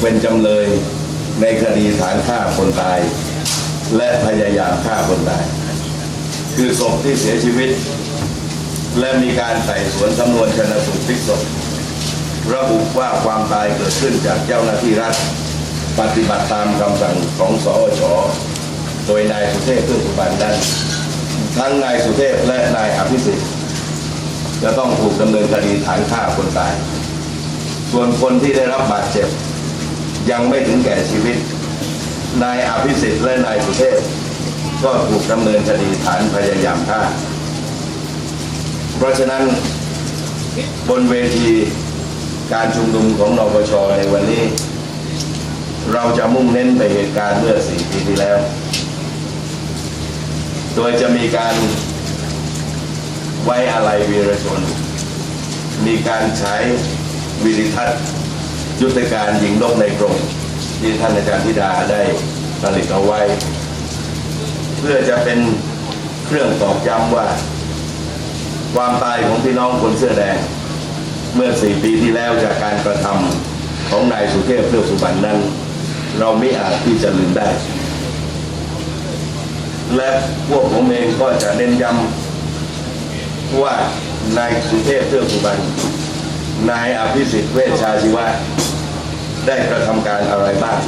เป็นจำเลยในคดีฐานฆ่าคนตาย และพยายามฆ่าคนตาย คือศพที่เสียชีวิต และมีการไต่สวนสำนวนชนสูตรพลิกศพระบุว่าความตายเกิดขึ้นจากเจ้าหน้าที่รัฐ ปฏิบัติตามคำสั่งของสอชโดยนายสุเทพเพื่อสุบรรณนั้นทั้งนายสุเทพและนายอภิสิทธิ์จะต้องถูกดำเนินคดีฐานฆ่าคนตาย ส่วนคนที่ได้รับบาดเจ็บ ยังไม่ถึงแก่ชีวิต นายอภิสิทธิ์และนายสุเทพก็ถูกดำเนินคดีฐานพยายามฆ่า เพราะฉะนั้นบนเวทีการชุมนุมของนปชในวันนี้ เราจะมุ่งเน้นไปเหตุการณ์เมื่อสี่ปีที่แล้ว โดยจะมีการไว้อาลัยวีรชน มีการใช้วิดิทัศน์ ยุทธการยิงนกในกรงที่ท่านอาจารย์ธิดาได้ผลิตเอาไว้ เพื่อจะเป็นเครื่องตอกย้ำว่า ความตายของพี่น้องคนเสื้อแดง เมื่อสี่ปีที่แล้วจากการกระทำของนายสุเทพเทือสุบรรณนั้น เราไม่อาจที่จะลืมได้ และพวกผมเองก็จะเน้นย้ำว่านายสุเทพเทือสุบรรณนายอภิสิทธิ์เวชชาชีวะ ได้กระทำการอะไรบ้าง